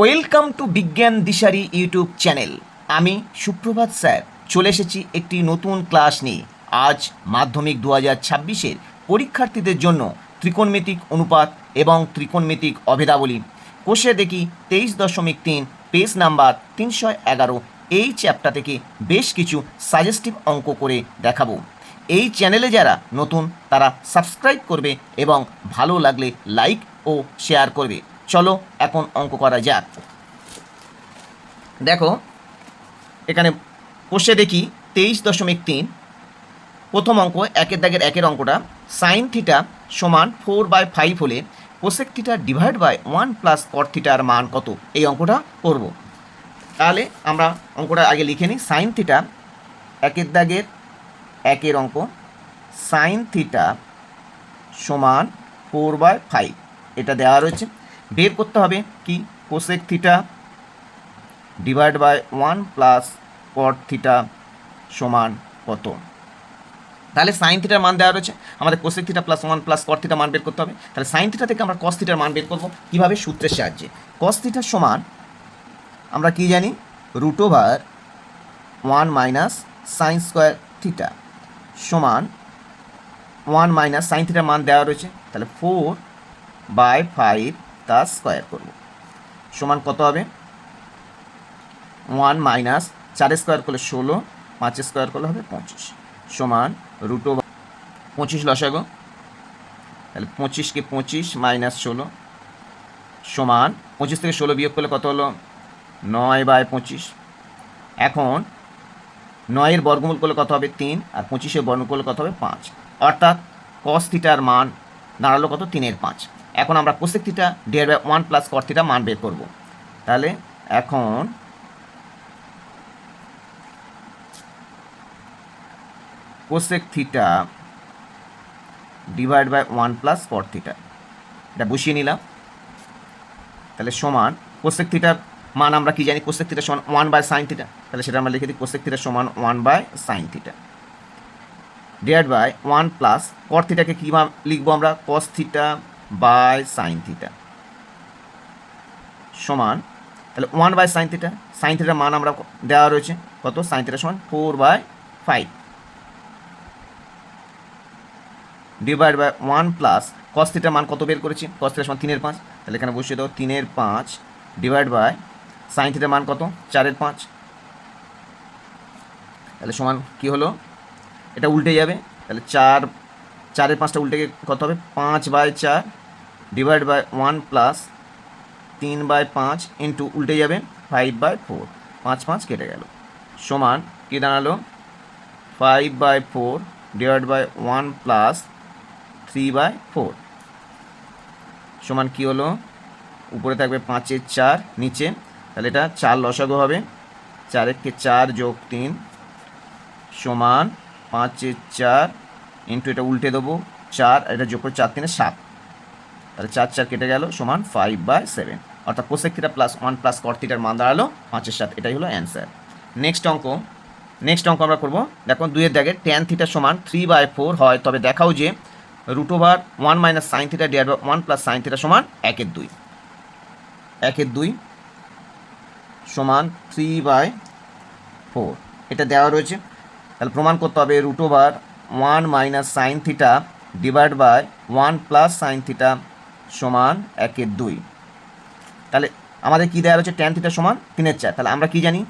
Welcome to বিজ্ঞান দিশারি YouTube channel. আমি সুপ্রভাত স্যার, চলে এসেছি একটি নতুন ক্লাস নিয়ে। আজ মাধ্যমিক দু হাজার ছাব্বিশের পরীক্ষার্থীদের জন্য ত্রিকোণমিতিক অনুপাত এবং ত্রিকোণমিতিক অভেদাবলী। কোষে দেখি তেইশ দশমিক তিন, পেজ নাম্বার তিনশো এগারো। এই চ্যাপ্টার থেকে বেশ কিছু সাজেস্টিভ অঙ্ক করে দেখাবো। এই চ্যানেলে যারা নতুন, তারা সাবস্ক্রাইব করবে এবং ভালো লাগলে লাইক ও শেয়ার করবে। চলো, এখন অঙ্ক করা যাক। দেখো, এখানে কোষে দেখি তেইশ দশমিক তিন, প্রথম অঙ্ক একের দাগের একের অঙ্কটা। সাইন থিটা সমান ফোর বাই ফাইভ হলে cosec theta divide by one plus cot থিটার মান কত? এই অঙ্কটা করব। তাহলে আমরা অঙ্কটা আগে লিখে নিই। সাইন থিটা একের দাগের একের অঙ্ক সাইন থিটা সমান ফোর বাই ফাইভ এটা দেওয়া রয়েছে। বের করতে হবে কি? Cosec theta divide by one plus cot theta সমান কত? তাহলে সাইন থিটার মান দেওয়া রয়েছে। আমাদের cosec theta plus one plus cot theta মান বের করতে হবে। তাহলে সাইন থিটা থেকে আমরা কস থিটার মান বের করব কীভাবে? সূত্রের সাহায্যে। কস থিটার সমান আমরা কি জানি? Root over one minus sine square theta সমান ওয়ান মাইনাস সাইন থিটার মান দেওয়া রয়েছে। তাহলে ফোর বাই ফাইভ তার স্কোয়ার করব। সমান কত হবে? ওয়ান মাইনাস চার স্কোয়ার করলে ষোলো পাঁচ স্কোয়ার করলে হবে পঁচিশ। সমান রুটো পঁচিশ লসাগো। তাহলে পঁচিশকে পঁচিশ মাইনাস ষোলো সমান পঁচিশ থেকে ষোলো বিয়োগ করলে কত হলো? নয় বাই পঁচিশ। এখন নয়ের বর্গমূল করলে কত হবে? তিন। আর পঁচিশের বর্গমূল করলে কত হবে? পাঁচ। অর্থাৎ কস থিটার মান দাঁড়াল কত? তিনের পাঁচ। এখন আমরা cosec theta by one plus cot theta মান বের করব। তাহলে এখন cosec theta divide by one plus cot theta এটা বসিয়ে নিলাম। তাহলে সমান কোসেক থিটার মান আমরা কি জানি? কোসেক থিটা সমান ওয়ান বাই সাইন থিটা তাহলে সেটা আমরা লিখে দিই কোসেক থিটা সমান one by sine theta divide by one plus cot থিটাকে কী লিখব আমরা? Cos theta by sine theta সমান, তাহলে one by sine theta sine থিটার মান আমরা দেওয়া রয়েছে, কত? সাইন থিটা সমান four by five divide by one plus cos থিটার মান কত বের করেছি? কস থিটার সমান তিনের পাঁচ। তাহলে এখানে বসিয়ে দাও, তিনের পাঁচ ডিভাইড বাই সাইন থিটার মান কত? চারের পাঁচ। তাহলে সমান কি হলো? এটা উল্টে যাবে। তাহলে চার, চারের পাঁচটা উল্টে গিয়ে কত হবে? পাঁচ বাই চার ডিভাইড বাই ওয়ান প্লাস তিন বাই পাঁচ ইন্টু উল্টে যাবে ফাইভ বাই ফোর পাঁচ পাঁচ কেটে গেল। সমান কী দাঁড়াল? Five by four divide by one plus three by four সমান কী হলো? উপরে থাকবে পাঁচের চার, নিচে। তাহলে এটা চার লসাগু হবে। চারেরকে চার যোগ তিন। সমান পাঁচের চার ইন্টু এটা উল্টে দেবো। চার, এটা যোগ করে চার তিনে সাত। তাহলে চার চার কেটে গেল সমান ফাইভ বাই সেভেন অর্থাৎ cosec theta plus one plus cot থিটার মান দাঁড়াল পাঁচের সাত এটাই হলো অ্যান্সার নেক্সট অঙ্ক। নেক্সট অঙ্ক আমরা করব। দেখো দুইয়ের দাগে টেন থিটা সমান থ্রি বাই ফোর হয়। তবে দেখাও যে root over one minus sine theta dear by one plus sine theta সমান একের দুই। একের দুই সমান থ্রি বাই ফোর এটা দেওয়া রয়েছে। তাহলে প্রমাণ করতে হবে root over one minus sine theta divide by one plus sine theta সমান একের দুই। তাহলে আমাদের কী দেওয়া রয়েছে? ট্যান থিটা সমান তিনের চার। তাহলে আমরা কী জানি?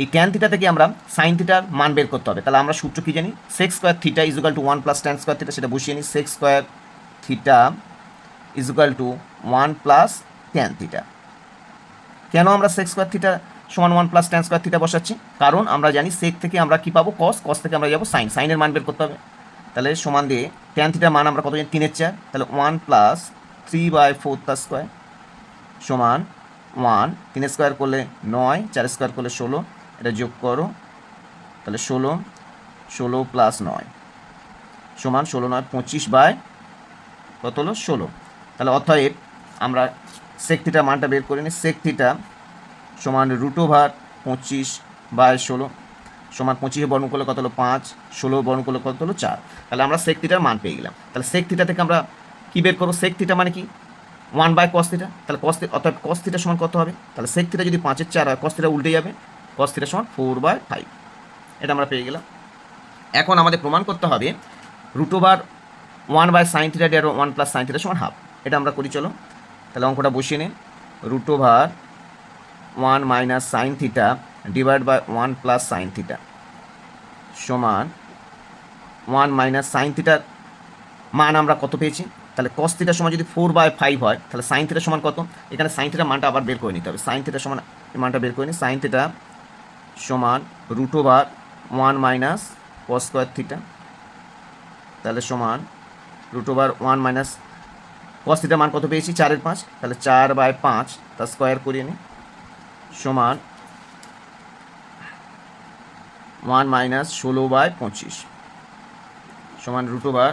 এই ট্যান থিটা থেকে আমরা সাইন থিটার মান বের করতে হবে। তাহলে আমরা সূত্র কী জানি? Sec square theta equal to one plus tan square theta সেটা বসিয়ে নিই। Sec square theta equal to one plus tan theta কেন আমরা সেক্স স্কোয়ার থিটা সমান one plus tan square theta বসাচ্ছি? কারণ আমরা জানি সেক থেকে আমরা কী পাবো? কস কস থেকে আমরা যাব সাইন সাইনের মান বের করতে হবে। তাহলে সমান দিয়ে ট্যান থিটার মান আমরা কত জানি? তিনের চার। তাহলে one plus three by four তার স্কোয়ার সমান ওয়ান তিন স্কোয়ার করলে নয়, চার স্কোয়ার করলে ষোলো, এটা যোগ করো, তাহলে ষোলো ষোলো প্লাস নয়, সমান ষোলো নয়, পঁচিশ বাই কত হলো? ষোলো। তাহলে অতএব আমরা সেক মানটা বের করে নিই সেক সমান রুট ওভার পঁচিশ বাই ষোলো, সমান পঁচিশে বর্ণ করলে কত হলো? পাঁচ, ষোলো বর্ণ করলে কত হলো? চার। তাহলে আমরা সেক মান পেয়ে গেলাম। তাহলে সেক থেকে আমরা কী বের করব? সেক থিটা মানে কি? ওয়ান বাই কস থিটা তাহলে কস অর্থাৎ কস থিটা সমান কত হবে? তাহলে সেক থিটা যদি পাঁচের চার হয় কস থিটা উল্টে যাবে। কস থিটা সমান ফোর বাই ফাইভ এটা আমরা পেয়ে গেলাম। এখন আমাদের প্রমাণ করতে হবে root over one by sine theta dear one plus sine theta সমান হাফ এটা আমরা করি, চলো। তাহলে অঙ্কটা বসিয়ে নিন root over one minus sine theta divide by one plus sine theta সমান ওয়ান মাইনাস সাইন থিটার মান আমরা কত পেয়েছি? তাহলে কস থিটার সমান যদি ফোর বাই ফাইভ হয়, তাহলে সাইন থিটার সমান কত? এখানে সাইন থিটার মানটা আবার বের করে নিতে হবে। সাইন থিটার সমান মানটা বের করে নিই সাইন থিটা সমান root over one minus cos square theta তাহলে সমান root over one minus cos থিটার মান কত পেয়েছি? চারের পাঁচ। তাহলে চার বাই পাঁচ, তার স্কোয়ার করিয়ে নিই সমান ওয়ান মাইনাস ষোলো বাই পঁচিশ। সমান রুট ওভার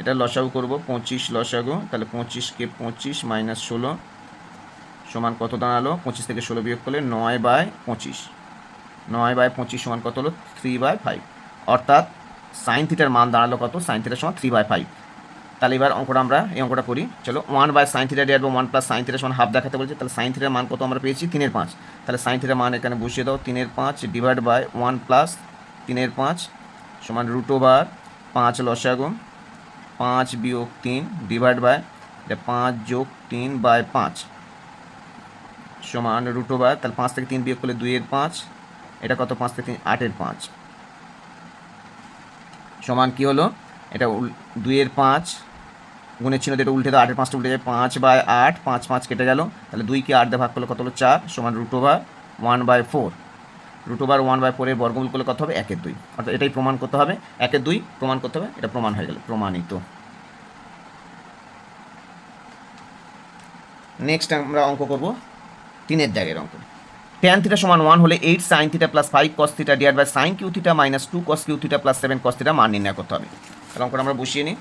এটা লসাগু করব, পঁচিশ লসাগু, তাহলে পঁচিশকে পঁচিশ মাইনাস ষোলো সমান কত দাঁড়াল? পঁচিশ থেকে ষোলো বিয়োগ করলে নয় বাই পঁচিশ। নয় বাই পঁচিশ সমান কত হলো? থ্রি বাই ফাইভ অর্থাৎ সাইন থিটার মান দাঁড়াল কত? সাইন থিটার সমান থ্রি বাই ফাইভ তাহলে এবার অঙ্কটা আমরা, এই অঙ্কটা করি। চলো one by sine theta dear বা ওয়ান প্লাস সাইন থিটার সমান হাফ দেখাতে বলছে, তাহলে সাইন থিটার মান কত আমরা পেয়েছি? তিনের পাঁচ। তাহলে সাইন থিটার মান এখানে বসিয়ে দাও, তিনের পাঁচ ডিভাইড বাই ওয়ান প্লাস তিনের পাঁচ সমান রুট ওভার পাঁচ লসাগু। পাঁচ বিয়োগ তিন ডিভাইড বাই এটা পাঁচ যোগ তিন বাই পাঁচ। সমান রুট ওভার তাহলে পাঁচ থেকে তিন বিয়োগ করলে দুইয়ের পাঁচ, এটা কত? পাঁচ থেকে তিন আটের পাঁচ। সমান কি হলো? এটা দুইয়ের পাঁচ, গুণের চিহ্ন এটা উল্টে দাও, আটের পাঁচটা উল্টে যায় পাঁচ বাই আট, পাঁচ পাঁচ কেটে গেল। তাহলে দুইকে আট দিয়ে ভাগ করলে কত হলো? চার, সমান root over one by four root over one by ফোরের বর্গমূল করলে কত হবে? একের দুই। অর্থাৎ এটাই প্রমাণ করতে হবে। একের দুই প্রমাণ করতে হবে। এটা প্রমাণ হয়ে গেল। প্রমাণিত। নেক্সট আমরা অঙ্ক করব তিনের জায়গার অঙ্ক। ট্যান থিটা সমান ওয়ান হলে eight sine theta plus five cos theta dear by sine cube theta minus two cos cube theta plus seven cos theta মান নির্ণয় করতে হবে। তাহলে অঙ্কটা আমরা বসিয়ে নিই।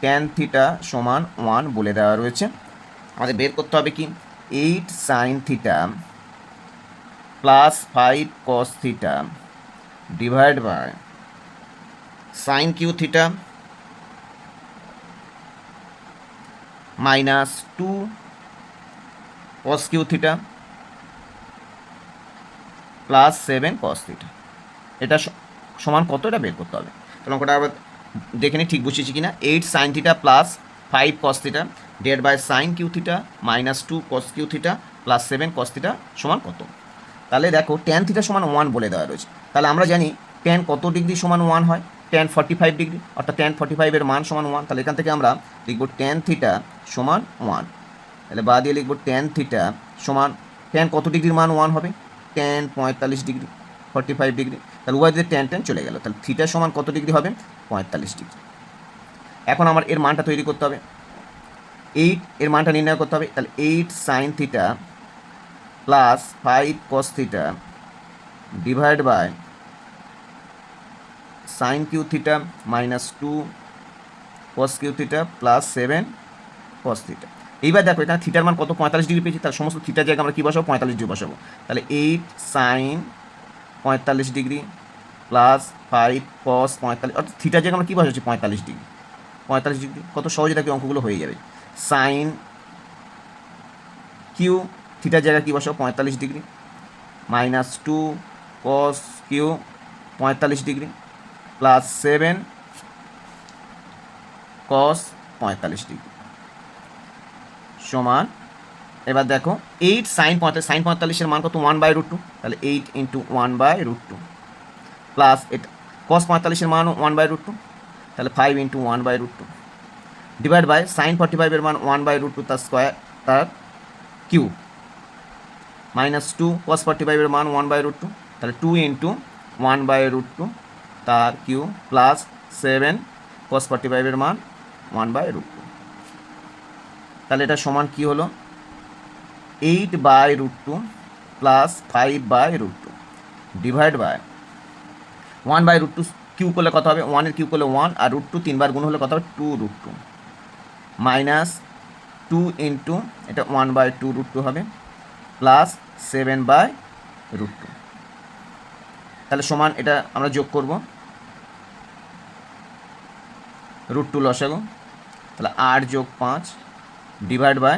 ট্যান থিটা সমান ওয়ান বলে দেওয়া রয়েছে। আমাদের বের করতে হবে কি? Eight sine theta plus five cos theta divide by sine cube theta minus two cos cube theta plus seven cos theta. এটা সমান কত এটা বের করতে হবে। তাহলে অঙ্কটা আবার দেখে নিই, ঠিক বুঝেছি কিনা? Eight sine theta plus five cos theta dead by sine cube theta, minus two cos cube theta, plus seven cos theta সমান কত? তাহলে দেখো ট্যান থিটা সমান ওয়ান বলে দেওয়া রয়েছে। তাহলে আমরা জানি ট্যান কত ডিগ্রি সমান ওয়ান হয়? ট্যান ফর্টি ফাইভ ডিগ্রি, অর্থাৎ ট্যান ফর্টি ফাইভের মান সমান ওয়ান তাহলে এখান থেকে আমরা লিখব ট্যান থিটা সমান ওয়ান তাহলে বা দিয়ে লিখব ট্যান থিটা সমান ট্যান কত ডিগ্রির মান ওয়ান হবে? ট্যান পঁয়তাল্লিশ ডিগ্রি ফর্টি ফাইভ ডিগ্রি। তাহলে উভয় দিয়ে ট্যান ট্যান চলে গেল। তাহলে থিটা সমান কত ডিগ্রি হবে? পঁয়তাল্লিশ ডিগ্রি। এখন আমার এর মানটা তৈরি করতে হবে। এইট এর মানটা নির্ণয় করতে হবে, তাহলে eight sine theta plus five cos theta divide by sine cube theta minus two cos cube theta plus seven cos theta এইবার দেখো, এখানে থিটার মান কত? পঁয়তাল্লিশ ডিগ্রি পেয়েছি তার সমস্ত থিটার জায়গায় আমরা কী বসাবো? পঁয়তাল্লিশ ডিগ্রি বসাবো। তাহলে এইট সাইন পঁয়তাল্লিশ ডিগ্রি প্লাস ফাইভ কস পঁয়তাল্লিশ, অর্থাৎ থিটার জায়গায় আমরা কী বসাচ্ছি? পঁয়তাল্লিশ ডিগ্রি পঁয়তাল্লিশ ডিগ্রি কত সহজে দেখি অঙ্কগুলো হয়ে যাবে। সাইন কিউ থিটার জায়গায় কী বসাবো? পঁয়তাল্লিশ degree. Minus two cos cube পঁয়তাল্লিশ ডিগ্রি। প্লাস সেভেন কস পঁয়তাল্লিশ ডিগ্রি। সমান, এবার দেখো, এইট সাইন পঁয়তাল্লিশ, সাইন পঁয়তাল্লিশের মান কত? ওয়ান বাই রুট টু তাহলে eight into one by root two plus এটা কস পঁয়তাল্লিশের মান ওয়ান বাই রুট টু তাহলে five into one by root two divide by sine forty ফাইভের মান ওয়ান বাই রুট টু তার স্কোয়ার তার cube minus two cos forty ফাইভের মান ওয়ান বাই রুট টু তাহলে two into one by root two তার cube plus seven cos forty ফাইভের মান ওয়ান বাই রুট টু তাহলে এটা সমান কি হলো? Eight by root two plus five by root two divide by one by root two cube করলে কত হবে? ওয়ানের কিউ করলে ওয়ান আর রুট টু তিনবার গুণ হলে কত হবে? Two root two minus two into, এটা one by two root two হবে plus seven by root two তাহলে সমান এটা আমরা যোগ করব। রুট টু লসাগু। তাহলে আট যোগ পাঁচ ডিভাইড বাই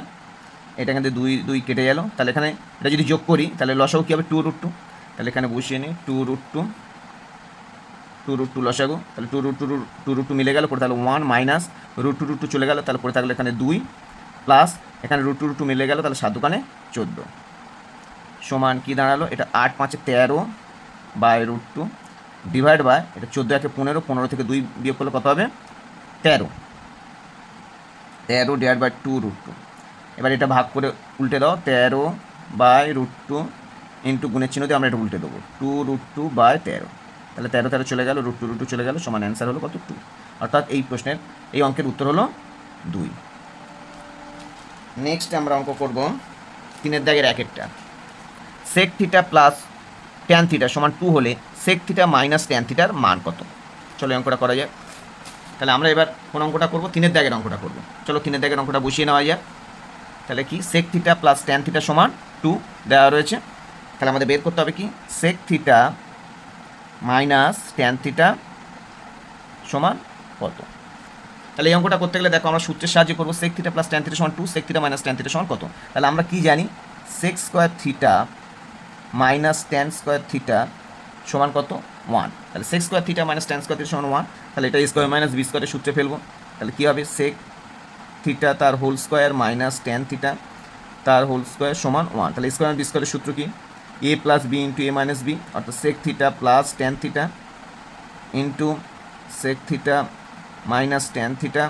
এটা থেকে দুই দুই কেটে গেল। তাহলে এখানে এটা যদি যোগ করি, তাহলে লসাগু কী হবে? টু রুট টু তাহলে এখানে বসিয়ে নিই two root two two root two লসাগু তাহলে two root two two root two মিলে গেল পরে তাহলে one minus root two root two চলে গেল তাহলে পরে থাকল এখানে দুই প্লাস এখানে রুট টু রুট টু মিলে গেল তাহলে সাত দোকানে চোদ্দ সমান কী দাঁড়াল এটা আট পাঁচে তেরো by root two divide by এটা চোদ্দ একে পনেরো পনেরো থেকে দুই বিয়োগ করলে কত হবে তেরো তেরো divide by two root two এবার এটা ভাগ করে উল্টে দাও তেরো বাই রুট টু ইন্টু গুণের চিহ্ন দিয়ে আমরা এটা উল্টে দেবো টু রুট টু বাই তেরো তাহলে তেরো তেরো চলে গেল রুট টু রুট টু চলে গেল, সমান অ্যান্সার হলো কত? টু অর্থাৎ এই প্রশ্নের, এই অঙ্কের উত্তর হলো দুই। নেক্সট আমরা অঙ্ক করব তিনের দাগের এক একটা। Sec theta plus tan theta সমান টু হলে সেক থিটা মাইনাস ট্যান থিটার মান কত? চলো অঙ্কটা করা যাক। তাহলে আমরা এবার কোন অঙ্কটা করব? তিনের দাগের অঙ্কটা করব। চলো তিনের দাগের অঙ্কটা বসিয়ে নেওয়া যাক। তাহলে কি? Sec theta plus tan theta সমান টু দেওয়া রয়েছে। তাহলে আমাদের বের করতে হবে কি? Sec theta minus tan theta সমান কত? তাহলে এই অঙ্কটা করতে গেলে দেখো আমরা সূত্রের সাহায্যে করব sec theta plus tan theta সমান two sec theta minus tan theta সমান কত? তাহলে আমরা কি জানি? Sec square theta minus tan square theta সমান কত? ওয়ান তাহলে sec square theta minus tan square theta সমান ওয়ান তাহলে এটা স্কোয়ার মাইনাস বি স্কোয়ারের সূত্রে ফেলব। তাহলে কী হবে? সেক থিটা তার whole square minus tan theta তার হোল স্কোয়ার সমান ওয়ান তাহলে স্কোয়ার বি স্কোয়ারের সূত্র কি? A plus B into A minus B অর্থাৎ sec theta plus tan theta into sec theta minus tan theta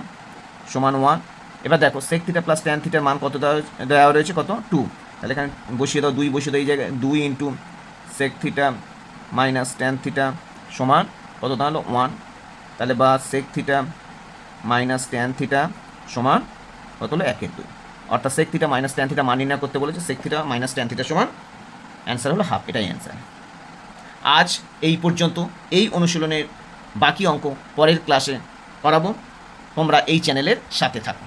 সমান ওয়ান এবার দেখো সেক থিটা প্লাস ট্যান থিটার মান কত দেওয়া রয়েছে কত? টু তাহলে এখানে বসিয়ে দাও, দুই বসিয়ে দাও, এই জায়গায় দুই into sec theta minus tan theta সমান কত? দাঁড়াল ওয়ান তাহলে বা sec theta minus tan theta সমান কত হলো? একের দুই। অর্থাৎ sec theta minus tan theta মান নির্ণয় করতে বলেছে sec theta minus tan theta সমান অ্যান্সার হলো হাফ এটাই অ্যান্সার আজ এই পর্যন্ত, এই অনুশীলনের বাকি অঙ্ক পরের ক্লাসে করাবো। তোমরা এই চ্যানেলের সাথে থাকো।